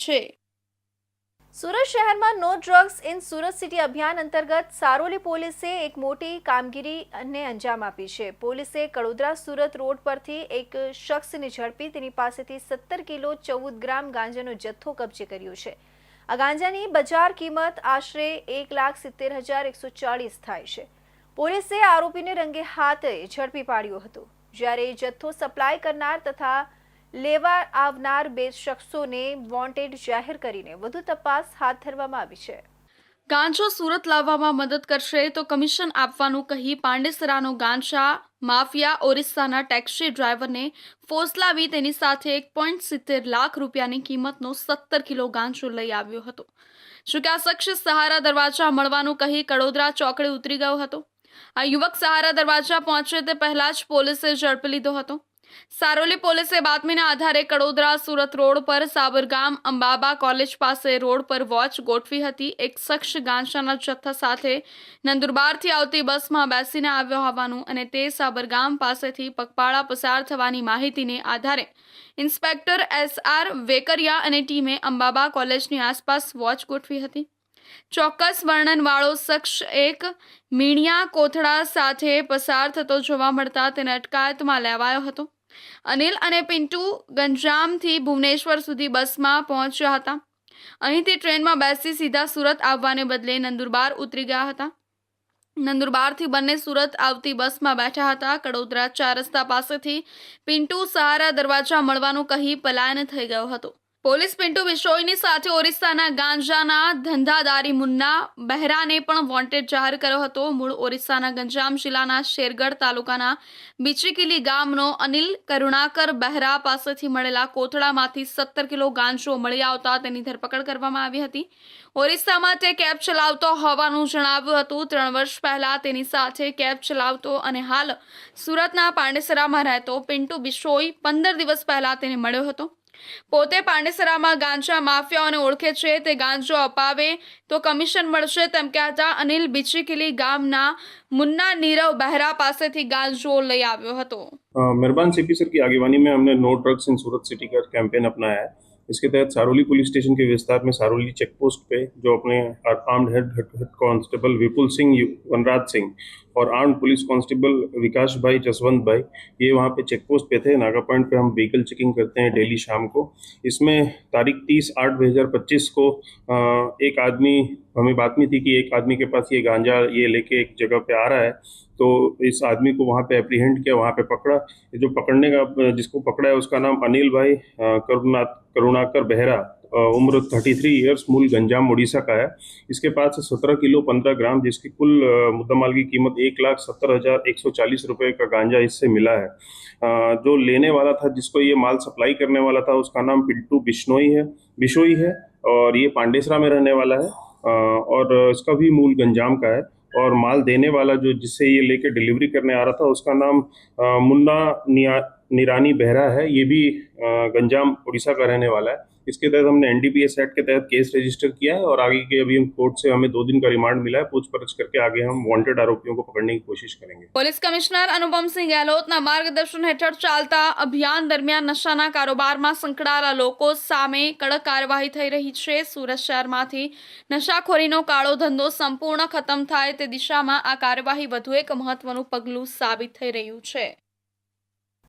છે. સુરત શહેરમાં no drugs in Surat city અભિયાન અંતર્ગત સારોલી પોલીસે એક મોટી કામગીરીને અંજામ આપી છે. પોલીસે કડોદરા સુરત રોડ પરથી એક શખ્સને ઝડપી તેની પાસેથી સત્તર કિલો ચૌદ ગ્રામ ગાંજાનો જથ્થો કબજે કર્યો છે. આ ગાંજાની બજાર કિંમત આશરે એક લાખ સિત્તેર હજાર એકસો ચાળીસ થાય છે. પોલીસે આરોપીને રંગે હાથે ઝડપી પાડ્યો હતો. જ્યારે જથ્થો સપ્લાય કરનાર તથા લેવા આવનાર બે શખ્સોને વોન્ટેડ જાહેર કરીને વધુ તપાસ હાથ ધરવામાં આવી છે. ગાંજો સુરત લાવવામાં મદદ કરશે તો કમિશન આપવાનું કહી પાંડેસરાનો ગાંજા માફિયા ઓરિસ્સાના ટેક્સી ડ્રાઈવરને ફોસલાવી તેની સાથે એક પોઈન્ટ સિત્તેર લાખ રૂપિયાની કિંમતનો સત્તર કિલો ગાંજો લઈ આવ્યો હતો. જોકે આ શખ્સ સહારા દરવાજા મળવાનું કહી કડોદરા ચોકડે ઉતરી ગયો હતો? આ યુવક સહારા દરવાજા પહોંચે તે પહેલાં જ પોલીસે ઝડપી લીધો હતો. સારોલી પોલીસે બાતમીના આધારે કડોદરા સુરત રોડ પર સાબરગામ અંબાબા કોલેજ પાસે રોડ પર વોચ ગોઠવી હતી. એક શખ્સ ગાંજાના જથ્થા સાથે નંદુરબારથી આવતી બસમાં બેસીને આવ્યો હોવાનું અને તે સાબરગામ પાસેથી પગપાળા પસાર થવાની માહિતીને આધારે ઇન્સ્પેક્ટર એસ આર વેકરિયા અને ટીમે અંબાબા કોલેજની આસપાસ વોચ ગોઠવી હતી. ચોક્કસ વર્ણનવાળો શખ્સ એક મીણિયા કોથળા સાથે પસાર થતો જોવા મળતા તેને અટકાયતમાં લેવાયો હતો. અનિલ અને પિન્ટુ ગંજામથી ભુવનેશ્વર સુધી બસમાં પહોંચ્યા હતા. અહીંથી ટ્રેનમાં બેસી સીધા સુરત આવવાને બદલે નંદુરબાર ઉતરી ગયા હતા. નંદુરબારથી બંને સુરત આવતી બસમાં બેઠા હતા. કડોદરા ચાર રસ્તા પાસેથી પિન્ટુ સહારા દરવાજા મળવાનું કહી પલાયન થઈ ગયો હતો. પોલીસ પિન્ટુ બિશોઈની સાથે ઓરિસ્સાના ગાંજાના ધંધાદારી મુન્ના બહેરાને પણ વોન્ટેડ જાહેર કર્યો હતો. મૂળ ઓરિસ્સાના ગંજામ જિલ્લાના શેરગઢ તાલુકાના બીચીકીલી ગામનો અનિલ કરુણાકર બહેરા પાસેથી મળેલા કોથળામાંથી સત્તર કિલો ગાંજો મળી આવતા તેની ધરપકડ કરવામાં આવી હતી. ઓરિસ્સામાં તે કેબ ચલાવતો હોવાનું જણાવ્યું હતું. ત્રણ વર્ષ પહેલા તેની સાથે કેબ ચલાવતો અને હાલ સુરતના પાંડેસરામાં રહેતો પિન્ટુ બિશોઈ પંદર દિવસ પહેલા તેને મળ્યો હતો. પોતે પાંડેસરામાં ગાંજા માફિયાઓને ઓળખે છે તે ગાંજો અપાવે તો કમિશન મળશે તેમ કહેતા અનિલ બિચીકીલી ગામના મુન્ના નીરવ બહેરા પાસેથી ગાંજો લઈ આવ્યો હતો अ, मेहरबान सीपी सर की आगेवानी में हमने no drugs in Surat city का कैंपेन अपनाया है इसके तहत सारोली पुलिस स्टेशन के विस्तार में सारोली चेक पोस्ट पे जो अपने armed head head constable Vipul Singh you- Vanraj Singh और आर्म पुलिस कांस्टेबल विकास भाई, जसवंत भाई, ये वहाँ पे चेक पोस्ट पे थे। नागा पॉइंट पे हम व्हीकल चेकिंग करते हैं डेली शाम को। इसमें तारीख तीस आठ दो हज़ार पच्चीस को एक आदमी, हमें बात नहीं थी कि एक आदमी के पास ये गांजा ये लेके एक जगह पे आ रहा है। तो इस आदमी को वहाँ पे अप्रीहेंड किया, वहाँ पे पकड़ा। जो पकड़ने का, जिसको पकड़ा है उसका नाम अनिल भाई करुणा, करुणाकर बेहरा। उम्र थर्टी थ्री ईयर्स मूल गंजाम उड़ीसा का है। इसके पास सत्रह किलो पंद्रह ग्राम, जिसकी कुल मुद्दामाल की कीमत एक लाख सत्तर हज़ार एक सौ चालीस रुपये का गांजा इससे मिला है। जो लेने वाला था, जिसको ये माल सप्लाई करने वाला था, उसका नाम पिंटू बिश्नोई है, बिशोई है, और ये पांडेसरा में रहने वाला है। और इसका भी मूल गंजाम का है। और माल देने वाला जो, जिससे ये लेके डिलीवरी करने आ रहा था, उसका नाम मुन्ना निया निरानी बेहरा है ये भी अ, गंजाम उड़ीसा का रहने वाला है इसके तहत हमने एनडीपीएस एक्ट के तहत केस रजिस्टर किया है और आगे के अभी हम कोर्ट से हमें दो दिन का रिमांड मिला है पूछपरछ करके आगे हम वांटेड आरोपियों को पकड़ने की कोशिश करेंगे પોલીસ કમિશનર અનુપમસિંહ ગેહલોતના માર્ગદર્શન હેઠળ ચાલતા અભિયાન દરમિયાન નશાના કારોબારમાં સંકળાયેલા લોકો સામે કડક કાર્યવાહી થઈ રહી છે સુરત શહેરમાંથી નશાખોરીનો કાળો ધંધો સંપૂર્ણ ખતમ થાય તે દિશામાં આ કાર્યવાહી વધુ એક મહત્વનું પગલું સાબિત થઈ રહ્યું છે